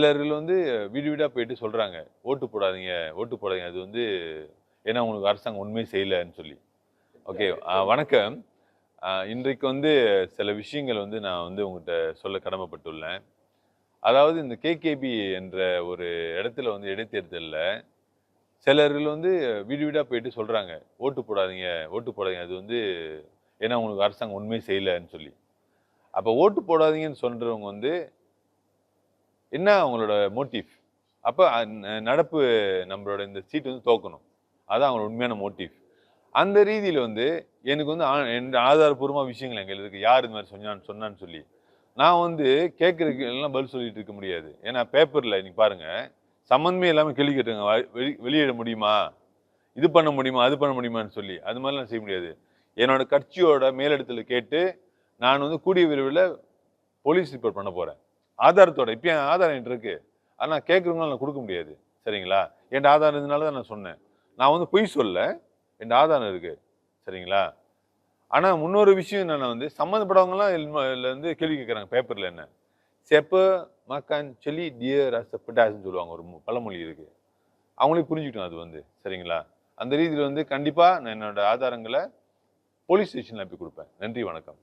சிலர்கள் வந்து வீடு வீடாக போயிட்டு சொல்கிறாங்க ஓட்டு போடாதீங்க ஓட்டு போடாதீங்க அது வந்து ஏன்னா உங்களுக்கு அரசாங்கம் உண்மையே செய்யலைன்னு சொல்லி. ஓகே வணக்கம். இன்றைக்கு வந்து சில விஷயங்கள் வந்து நான் வந்து உங்கள்கிட்ட சொல்ல கடமைப்பட்டுள்ளேன். அதாவது இந்த கேகேபி என்ற ஒரு இடத்துல வந்து இடைத்தேர்தலில் சிலர்கள் வந்து வீடு வீடாக போயிட்டு சொல்கிறாங்க ஓட்டு போடாதீங்க ஓட்டு போடாதீங்க அது வந்து ஏன்னா உங்களுக்கு அரசாங்கம் உண்மையே செய்யலைன்னு சொல்லி. அப்போ ஓட்டு போடாதீங்கன்னு சொல்கிறவங்க வந்து என்ன அவங்களோட மோட்டிவ் அப்போ நடப்பு நம்மளோட இந்த சீட் வந்து தோக்கணும். அதுதான் அவங்களோட உண்மையான மோட்டிவ் அந்த ரீதியில் வந்து எனக்கு வந்து ஆ- என் ஆதாரபூர்வமாக விஷயங்கள் எங்கள் இருக்குது யார் இது மாதிரி சொன்னான்னு சொன்னான்னு சொல்லி நான் வந்து கேட்குறதுக்கு எல்லாம் பதில் சொல்லிட்டு இருக்க முடியாது. ஏன்னா பேப்பரில் இன்னைக்கு பாருங்கள் சம்மந்தமே இல்லாமல் கேள்வி கேட்டுங்க வ- வெளி வெளியிட முடியுமா? இது பண்ண முடியுமா? அது பண்ண முடியுமான்னு சொல்லி அது மாதிரிலாம் செய்ய முடியாது. என்னோட கட்சியோட மேலிடத்தில் கேட்டு நான் வந்து கூடிய விரைவில் போலீஸ் ரிப்போர்ட் பண்ண போகிறேன் ஆதாரத்தோட இப்போ என் ஆதாரம் என்கிட்ட இருக்கு? ஆனால் கேட்குறவங்களால நான் கொடுக்க முடியாது. சரிங்களா? என் ஆதாரம் இருந்தனால தான் நான் சொன்னேன். நான் வந்து பொய் சொல்ல என் ஆதாரம் இருக்கு. சரிங்களா? ஆனால் முன்னொரு விஷயம் என்னன்னா வந்து சம்மந்தப்பட்டவங்கலாம் இதில் வந்து கேள்வி கேட்குறாங்க பேப்பரில் என்ன? செப்பு மக்கான் சொல்லி டியர் ரசப்பட்டாஸ்ன்னு சொல்லுவாங்க ஒரு பழமொழி இருக்குது அவங்களே புரிஞ்சுக்கிட்டோம் அது வந்து. சரிங்களா? அந்த ரீதியில் வந்து கண்டிப்பாக நான் என்னோட ஆதாரங்களை போலீஸ் ஸ்டேஷனில் போய் கொடுப்பேன். நன்றி வணக்கம்.